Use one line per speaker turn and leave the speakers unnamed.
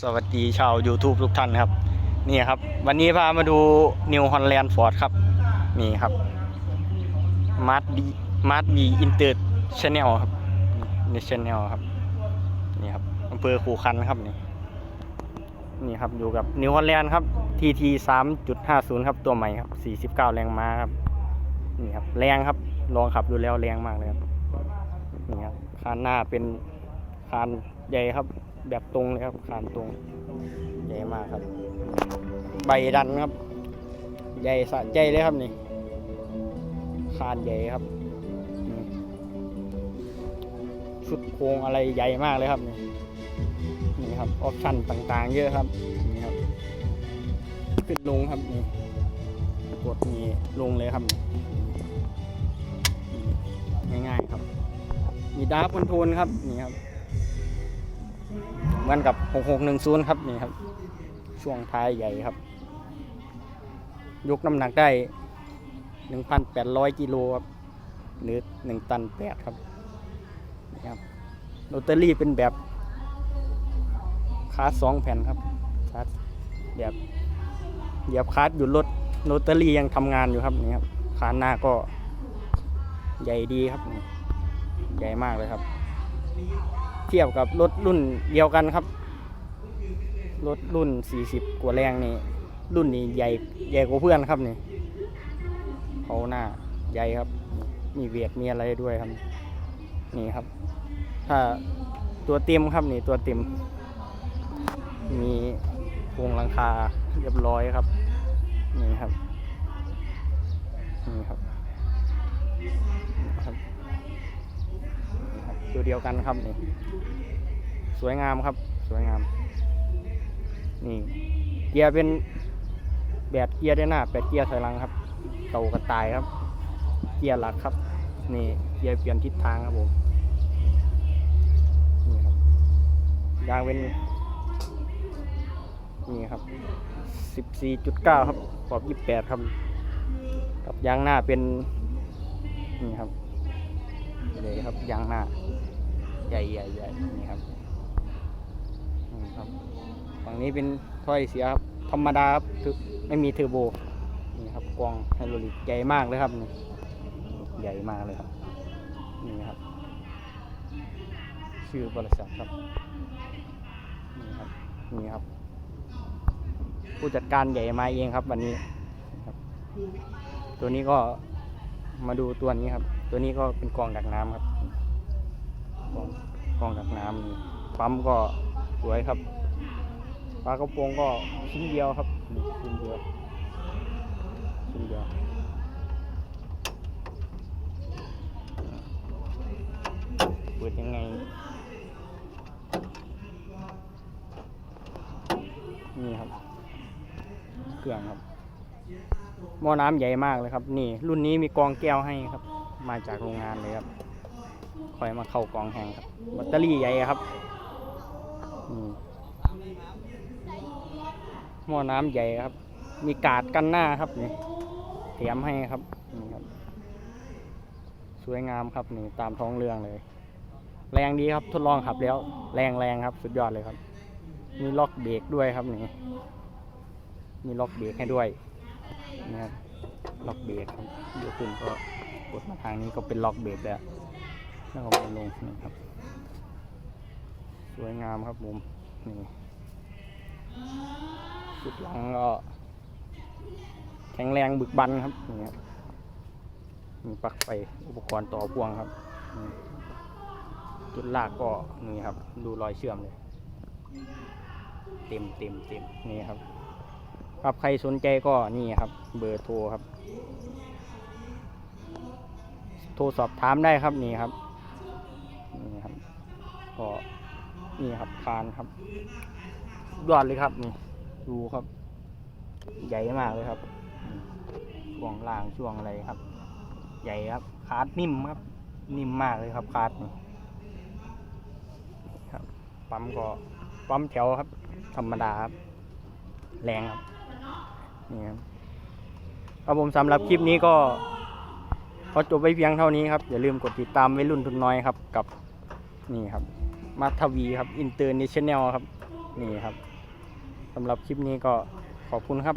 สวัสดีชาว YouTube ทุกท่านครับ นี่ครับ วันนี้พามาดู New Holland Ford ครับ นี่ครับมาร์ดีมาร์ดีอินเตอร์ชแนลครับนี่ชแนลครับ นี่ครับอำเภอคูคันครับนี่นี่ครับอยู่กับ New Holland ครับ TT 3.50ครับตัวใหม่ครับ49แรงม้าครับ นี่ครับ แรงครับ ลองขับดูแล้วแรงมากเลยครับนี่ครับคานหน้าเป็นคาน ใหญ่ครับ แบบตรงเลยครับคานตรง ใหญ่มากครับ ใบดันครับ ใหญ่สะใจเลยครับนี่คานใหญ่ครับชุดโครงอะไรใหญ่มากเลยครับนี่นี่ครับออปชั่นต่างๆ เยอะครับนี่ครับขึ้นลงครับนี่กดนี่ลงเลยครับง่ายๆครับ มีดาร์คคอนโทรลครับนี่ครับ เหมือนกับ 6610 ครับนี่ครับ ช่วงท้ายใหญ่ครับ ยกน้ำหนักได้ 1,800 กิโลครับ หรือ 1 ตัน 8 ครับนี่ครับโรตารี่เป็นแบบคาร์สองแผ่นครับคาร์แบบเหยียบคาร์ดอยู่รถโรตารี่ยังทำงานอยู่ครับนี่ครับคาร์หน้าก็ใหญ่ดีครับ ใหญ่มากเลยครับ เทียบกับรถรุ่นเดียวกันครับ รถรุ่น 40 กว่าแรงนี่ รุ่นนี้ใหญ่ใหญ่กว่าเพื่อนครับนี่เขาหน้าใหญ่ครับ มีเวียดมีอะไรด้วยครับ นี่ครับ ถ้าตัวเต็มครับนี่ตัวเต็ม มีโครงหลังคาเรียบร้อยครับ นี่ครับ นี่ครับนี่ครับนี่ครับ ตัวเดียวกันครับนี่สวยงามครับ สวยงาม นี่ เกียร์เป็นแบบเกียร์ด้านหน้าแปดเกียร์ถอยหลังครับเต่ากระต่ายครับ เกียร์หลักครับ นี่เกียร์เปลี่ยนทิศทางครับผมนี่ครับยางเป็นนี่ครับสิบสี่จุดเก้าครับขอบยี่แปดครับ กับยางหน้าเป็น นี่ครับเลยครับยางหน้า ใหญ่ใหญ่ใหญ่นี่ครับนี่ครับ ฝั่งนี้เป็นถ้อยเสียครับ ธรรมดาครับไม่มีเทอร์โบ นี่ครับกองไฮดรอลิกใหญ่มากเลยครับนี่ใหญ่มากเลยครับ นี่ครับ ชื่อบริษัทครับ นี่ครับ นี่ครับ ผู้จัดการใหญ่มาเองครับ วันนี้ครับ ตัวนี้ก็มาดูตัวนี้ครับ ตัวนี้ก็เป็นกองดักน้ำครับ กองกองดักน้ำปั๊มก็สวยครับปลากระโปรงก็ชิ้นเดียวครับชิ้นเดียวชิ้นเดียวเปิดยังไงนี่ครับ เครื่องครับหม้อน้ำใหญ่มากเลยครับ นี่ รุ่นนี้มีกองแก้วให้ครับ มาจากโรงงานเลยครับ คอยมาเข้ากองแห้งครับแบตเตอรี่ใหญ่ครับหม้อน้ำใหญ่ครับ มีกาดกันหน้าครับนี่เตรียมให้ครับนี่ครับ สวยงามครับนี่ตามท้องเรื่องเลย แรงดีครับทดลองขับแล้ว แรงแรงครับ สุดยอดเลยครับ มีล็อกเบรกด้วยครับนี่มีล็อกเบรกให้ด้วยนี่ครับล็อกเบรกครับเดี๋ยวขึ้นก็กดมาทางนี้ก็เป็นล็อกเบรกแล้ว แล้วก็มาลงนะครับ สวยงามครับผมนี่จุดหลังก็ แข็งแรงบึกบันครับนี่ครับมีปลั๊กไฟอุปกรณ์ต่อพ่วงครับ จุดลากก็นี่ครับ ดูรอยเชื่อมเลย เต็มเต็มเต็มนี่ครับครับใครสนใจก็นี่ครับ เบอร์โทรครับ โทรสอบถามได้ครับนี่ครับ ก็นี่ครับคานครับยอดเลยครับนี่ดูครับ ใหญ่มากเลยครับช่วงล่างช่วงอะไรครับ ใหญ่ครับคาดนิ่มครับ นิ่มมากเลยครับคาดนี่ครับปั๊มก็ปั๊มแถวครับ ธรรมดาครับ แรงครับนี่ครับครับผมสำหรับคลิปนี้ก็ขอจบไว้เพียงเท่านี้ครับ อย่าลืมกดติดตามไว้รุ่นทุนน้อยครับ กับนี่ครับ มาทวีครับอินเตอร์เนชั่นแนลครับนี่ครับสำหรับคลิปนี้ก็ขอบคุณครับ